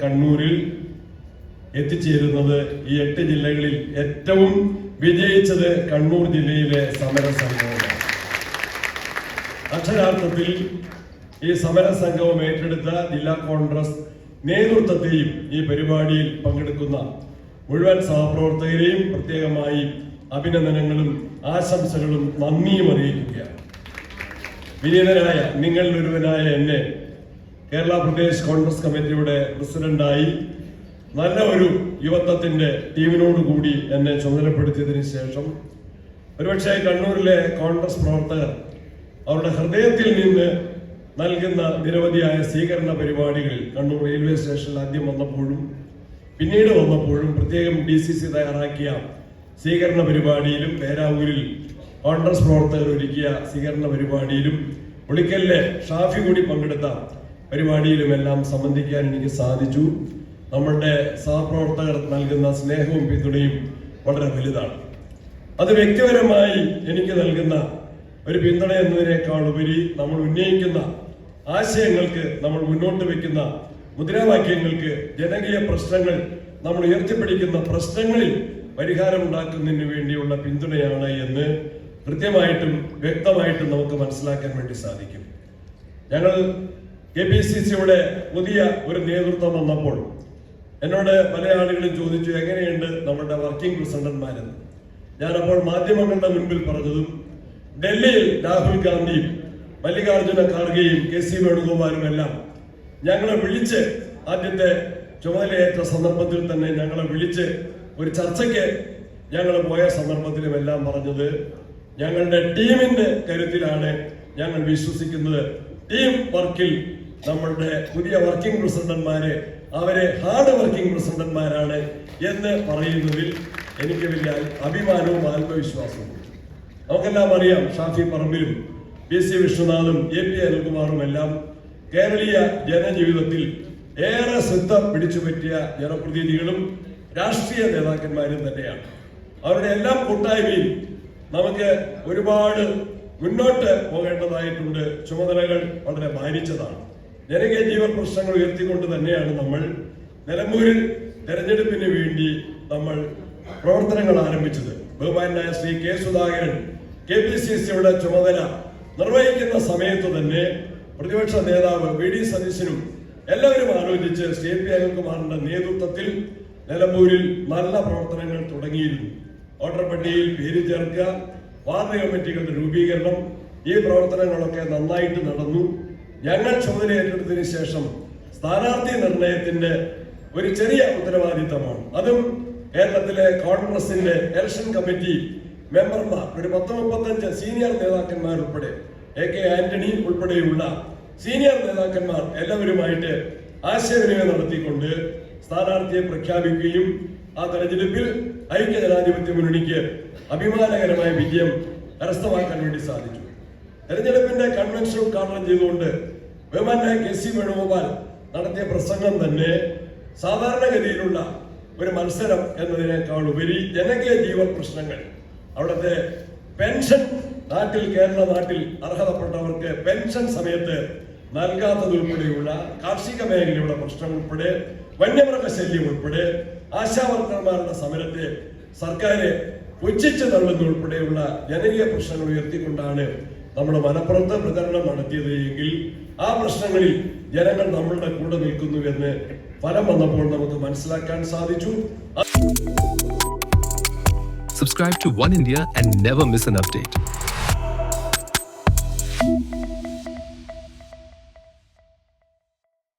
കണ്ണൂരിൽ എത്തിച്ചേരുന്നത് ഈ എട്ട് ജില്ലകളിൽ ഏറ്റവും വിജയിച്ചത് കണ്ണൂർ ജില്ലയിലെ സമര സംഘമാണ് അക്ഷരാർത്ഥത്തിൽ ഈ സമര സംഘവും ഏറ്റെടുത്ത ജില്ലാ കോൺഗ്രസ് നേതൃത്വത്തെയും ഈ പരിപാടിയിൽ പങ്കെടുക്കുന്ന മുഴുവൻ സഹപ്രവർത്തകരെയും പ്രത്യേകമായി അഭിനന്ദനങ്ങളും ആശംസകളും നന്ദിയും അറിയിക്കുകയാണ്. വിനീതനായ നിങ്ങളിൽ ഒരുവനായ എന്നെ കേരള പ്രദേശ് കോൺഗ്രസ് കമ്മിറ്റിയുടെ പ്രസിഡന്റായി നല്ല ഒരു യുവത്വത്തിന്റെ ടീമിനോട് കൂടി എന്നെ ചുമതലപ്പെടുത്തിയതിന് ശേഷം ഒരുപക്ഷെ കണ്ണൂരിലെ കോൺഗ്രസ് പ്രവർത്തകർ അവരുടെ ഹൃദയത്തിൽ നിന്ന് നൽകുന്ന നിരവധിയായ സ്വീകരണ പരിപാടികളിൽ കണ്ണൂർ റെയിൽവേ സ്റ്റേഷനിൽ ആദ്യം വന്നപ്പോഴും പിന്നീട് വന്നപ്പോഴും പ്രത്യേകം ഡി സി സി തയ്യാറാക്കിയ സ്വീകരണ പരിപാടിയിലും പേരാവൂരിൽ കോൺഗ്രസ് പ്രവർത്തകർ ഒരുക്കിയ സ്വീകരണ പരിപാടിയിലും ഒളിക്കലിലെ ഷാഫി കൂടി പങ്കെടുത്ത പരിപാടിയിലുമെല്ലാം സംബന്ധിക്കാൻ എനിക്ക് സാധിച്ചു. നമ്മളുടെ സഹപ്രവർത്തകർ നൽകുന്ന സ്നേഹവും പിന്തുണയും വളരെ വലുതാണ്. അത് വ്യക്തിപരമായി എനിക്ക് നൽകുന്ന ഒരു പിന്തുണ എന്നതിനേക്കാൾ ഉപരി നമ്മൾ ഉന്നയിക്കുന്ന ആശയങ്ങൾക്ക് നമ്മൾ മുന്നോട്ട് വെക്കുന്ന മുദ്രാവാക്യങ്ങൾക്ക് ജനകീയ പ്രശ്നങ്ങൾ നമ്മൾ ഉയർത്തിപ്പിടിക്കുന്ന പ്രശ്നങ്ങളിൽ പരിഹാരമുണ്ടാക്കുന്നതിന് വേണ്ടിയുള്ള പിന്തുണയാണ് എന്ന് കൃത്യമായിട്ടും വ്യക്തമായിട്ടും നമുക്ക് മനസ്സിലാക്കാൻ വേണ്ടി സാധിക്കും. ഞങ്ങൾ കെ പി സി സിയുടെ പുതിയ ഒരു നേതൃത്വം വന്നപ്പോൾ എന്നോട് പല ആളുകളും ചോദിച്ചു എങ്ങനെയുണ്ട് നമ്മുടെ വർക്കിംഗ് പ്രസിഡന്റ്മാരെന്ന് അപ്പോൾ മാധ്യമങ്ങളുടെ മുൻപിൽ പറഞ്ഞതും ഡൽഹിയിൽ രാഹുൽ ഗാന്ധിയും മല്ലികാർജുന ഖാർഗെയും കെ സി വേണുഗോപാലും എല്ലാം ഞങ്ങളെ വിളിച്ച് ആദ്യത്തെ ചുമതലയേറ്റ സന്ദർഭത്തിൽ തന്നെ ഞങ്ങളെ വിളിച്ച് ഒരു ചർച്ചയ്ക്ക് ഞങ്ങൾ പോയ സന്ദർഭത്തിലും എല്ലാം പറഞ്ഞത് ഞങ്ങളുടെ ടീമിന്റെ കരുത്തിലാണ് ഞങ്ങൾ വിശ്വസിക്കുന്നത്. ടീം വർക്കിൽ നമ്മളുടെ പുതിയ വർക്കിംഗ് പ്രസിഡന്റ്മാരെ അവരെ ഹാർഡ് വർക്കിംഗ് പ്രസിഡന്റ്മാരാണ് എന്ന് പറയുന്നതിൽ എനിക്ക് വലിയ അഭിമാനവും ആത്മവിശ്വാസവും നമുക്കെല്ലാം അറിയാം ഷാഫി പറമ്പിലും പി സി വിശ്വനാഥും എ പി അനിൽകുമാറും എല്ലാം കേരളീയ ജനജീവിതത്തിൽ ഏറെ ശ്രദ്ധ പിടിച്ചുപറ്റിയ ജനപ്രതിനിധികളും രാഷ്ട്രീയ നേതാക്കന്മാരും തന്നെയാണ്. അവരുടെ എല്ലാം കൂട്ടായ്മയിൽ നമുക്ക് ഒരുപാട് മുന്നോട്ട് പോകേണ്ടതായിട്ടുണ്ട്. ചുമതലകൾ വളരെ ഭാരിച്ചതാണ് ജനകീയ ജീവൻ പ്രശ്നങ്ങൾ ഉയർത്തിക്കൊണ്ട് തന്നെയാണ് നമ്മൾ നിലമ്പൂരിൽ തെരഞ്ഞെടുപ്പിന് വേണ്ടി നമ്മൾ പ്രവർത്തനങ്ങൾ ആരംഭിച്ചത്. ബഹുമാനായ Shri K Sudhakaran K P C സിയുടെ ചുമതല നിർവഹിക്കുന്ന സമയത്ത് തന്നെ പ്രതിപക്ഷ നേതാവ് വി ഡി സതീശനും എല്ലാവരും ആലോചിച്ച് സി പി അനിൽകുമാറിന്റെ നേതൃത്വത്തിൽ നിലമ്പൂരിൽ നല്ല പ്രവർത്തനങ്ങൾ തുടങ്ങിയിരുന്നു. വോട്ടർ പട്ടികയിൽ പേര് ചേർക്കുക വാർഡ് കമ്മിറ്റികളുടെ രൂപീകരണം ഈ പ്രവർത്തനങ്ങളൊക്കെ നന്നായിട്ട് നടന്നു. ഞങ്ങൾ ചുമതല ഏറ്റെടുത്തതിന് ശേഷം സ്ഥാനാർത്ഥി നിർണയത്തിന്റെ ഒരു ചെറിയ ഉത്തരവാദിത്തമാണ്. അതും കേരളത്തിലെ കോൺഗ്രസിന്റെ ഇലക്ഷൻ കമ്മിറ്റി മെമ്പർമാർ ഒരു പത്ത് മുപ്പത്തഞ്ച് സീനിയർ നേതാക്കന്മാർ ഉൾപ്പെടെ എ കെ ആന്റണി ഉൾപ്പെടെയുള്ള സീനിയർ നേതാക്കന്മാർ എല്ലാവരുമായിട്ട് ആശയവിനിമയം നടത്തിക്കൊണ്ട് സ്ഥാനാർത്ഥിയെ പ്രഖ്യാപിക്കുകയും ആ തെരഞ്ഞെടുപ്പിൽ ഐക്യ ജനാധിപത്യ മുന്നണിക്ക് അഭിമാനകരമായ വിജയം കരസ്ഥമാക്കാൻ വേണ്ടി സാധിച്ചു. തെരഞ്ഞെടുപ്പിന്റെ കൺവെൻഷൻ ഉദ്ഘാടനം ചെയ്തുകൊണ്ട് ബഹുമാനായ കെ സി വേണുഗോപാൽ നടത്തിയ പ്രസംഗം തന്നെ സാധാരണഗതിയിലുള്ള ഒരു മത്സരം എന്നതിനേക്കാൾ ഉപരി ജനകീയ ജീവൻ പ്രശ്നങ്ങൾ. അവിടുത്തെ പെൻഷൻ നാട്ടിൽ കേരള നാട്ടിൽ അർഹതപ്പെട്ടവർക്ക് പെൻഷൻ സമയത്ത് നൽകാത്തതുൾപ്പെടെയുള്ള കാർഷിക മേഖലയുടെ പ്രശ്നം ഉൾപ്പെടെ വന്യമൃഗശല്യം ഉൾപ്പെടെ ആശാവർക്കർമാരുടെ സമരത്തെ സർക്കാർ പുച്ഛിച്ചു തള്ളുന്ന ഉൾപ്പെടെയുള്ള ജനകീയ പ്രശ്നങ്ങൾ ഉയർത്തിക്കൊണ്ടാണ് നമ്മൾ മലപ്പുറത്ത് പ്രചരണം നടത്തിയത് എങ്കിൽ ആ പ്രശ്നങ്ങളിൽ ജനങ്ങൾ നമ്മളുടെ കൂടെ നിൽക്കുന്നു എന്ന് ഫലം വന്നപ്പോൾ നമുക്ക് മനസ്സിലാക്കാൻ സാധിച്ചു Subscribe to One India and never miss an update.